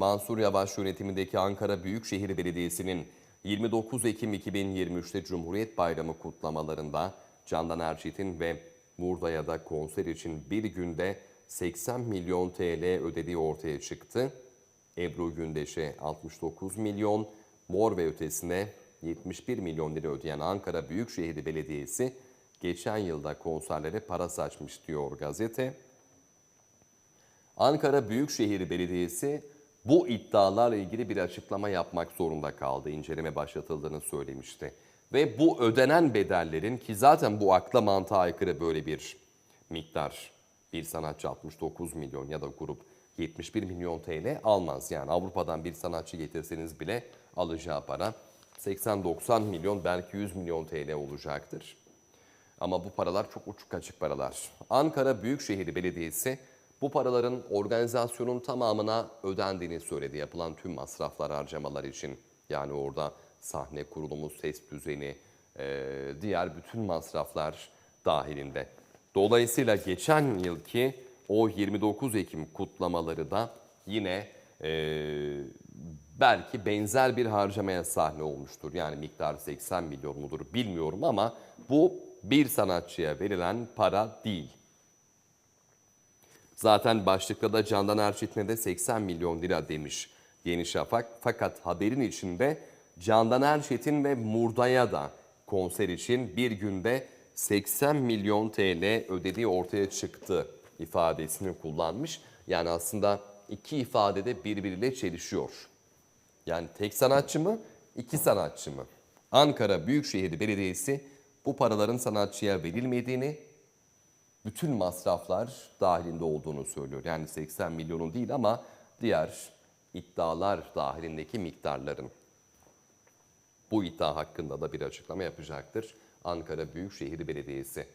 Mansur Yavaş yönetimindeki Ankara Büyükşehir Belediyesi'nin 29 Ekim 2023'te Cumhuriyet Bayramı kutlamalarında Candan Erçetin ve Murdaya'da konser için bir günde 80 milyon TL ödediği ortaya çıktı. Ebru Gündeş'e 69 milyon, Mor ve ötesine 71 milyon lira ödeyen Ankara Büyükşehir Belediyesi geçen yılda konserlere para saçmış diyor gazete. Ankara Büyükşehir Belediyesi bu iddialarla ilgili bir açıklama yapmak zorunda kaldı. İnceleme başlatıldığını söylemişti. Ve bu ödenen bedellerin ki zaten bu akla mantığa aykırı böyle bir miktar. Bir sanatçı 69 milyon ya da grup 71 milyon TL almaz. Yani Avrupa'dan bir sanatçı getirseniz bile alacağı para 80-90 milyon belki 100 milyon TL olacaktır. Ama bu paralar çok uçuk açık paralar. Ankara Büyükşehir Belediyesi bu paraların organizasyonun tamamına ödendiğini söyledi. Yapılan tüm masraflar harcamalar için. Yani orada sahne kurulumu, ses düzeni, eee, diğer bütün masraflar dahilinde. Dolayısıyla geçen yılki o 29 Ekim kutlamaları da yine eee, belki benzer bir harcamaya sahne olmuştur. Yani miktar 80 milyon mudur bilmiyorum ama bu bir sanatçıya verilen para değil. Zaten başlıkta da Candan Erçetin'e de 80 milyon lira demiş Yeni Şafak. Fakat haberin içinde Candan Erçetin ve Murda'ya da konser için bir günde 80 milyon TL ödediği ortaya çıktı ifadesini kullanmış. Yani aslında iki ifade de birbiriyle çelişiyor. Yani tek sanatçı mı, iki sanatçı mı? Ankara Büyükşehir Belediyesi bu paraların sanatçıya verilmediğini, bütün masraflar dahilinde olduğunu söylüyor. Yani 80 milyonun değil ama diğer iddialar dahilindeki miktarların. Bu iddia hakkında da bir açıklama yapacaktır Ankara Büyükşehir Belediyesi.